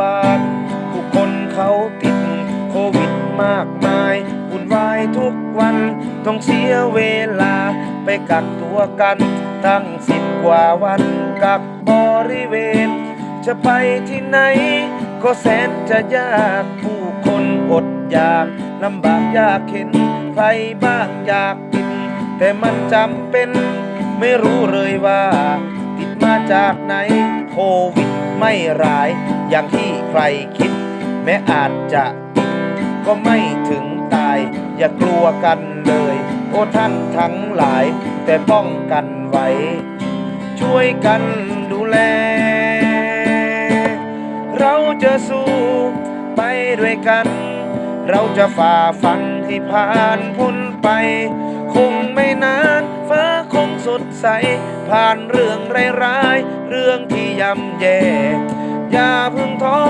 บากผู้คนเขาติดโควิดมากมายวุ่นวายทุกวันต้องเสียเวลาไปกักตัวกัน ตั้งสิบกว่าวันกักบริเวณ จะไปที่ไหน ก็แสนจะยากผู้คนอดอยากลำบากยากเข็นใครบ้างอยากกินแต่มันจำเป็น ไม่รู้เลยว่า ติดมาจากไหนโควิด ไม่ร้ายอย่างที่ใครคิด แม้อาจจะติดก็ไม่ถึงตาย อย่ากลัวกันเลย โอ้ท่านทั้งหลาย แต่ป้องกันไว้ ช่วยกันดูแล เราจะสู้ไปด้วยกัน เราจะฝ่าฟันให้ผ่านพ้นไป คงไม่นาน ดใส ผ่านเรื่องร้ายๆเรื่องที่ย่ำแย่ อย่าเพึ่งท้อ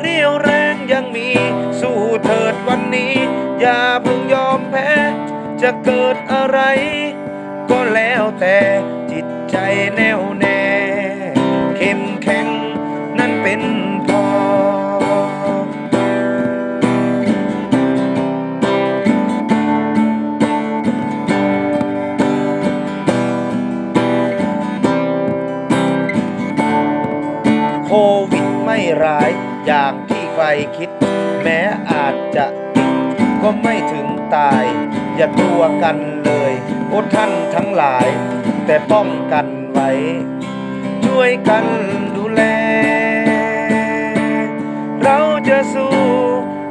เรียวแรงยังมี สู้เถิดวันนี้ อย่าเพึ่งยอมแพ้ จะเกิดอะไร ก็แล้วแต่จิตใจแน่วแน่ วิดไม่ร้ายอย่างที่ใครคิด แม้อาจจะติดก็ไม่ถึงตาย อย่ากลัวกันเลย โอ้ท่านทั้งหลาย แต่ป้องกันไว้ ช่วยกันดูแล เราจะสู้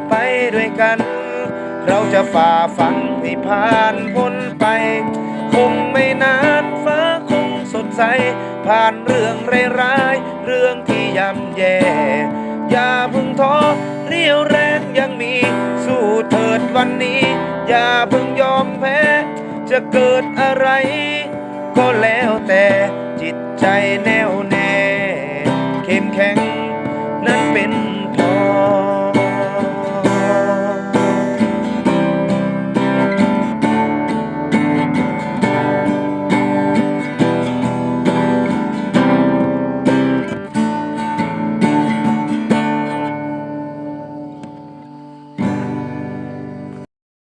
ไปด้วยกัน เราจะฝ่าฟันให้ผ่านพ้นไป คงไม่นานฟ้า ใส ผ่านเรื่องร้ายๆเรื่องที่ย่ำแย่ อย่าพึ่งท้อเรียวแรงยังมี สู้เถิดวันนี้ อย่าพึ่งยอมแพ้ จะเกิดอะไร ก็แล้วแต่จิตใจแน่วแน่ เข้มแข็ง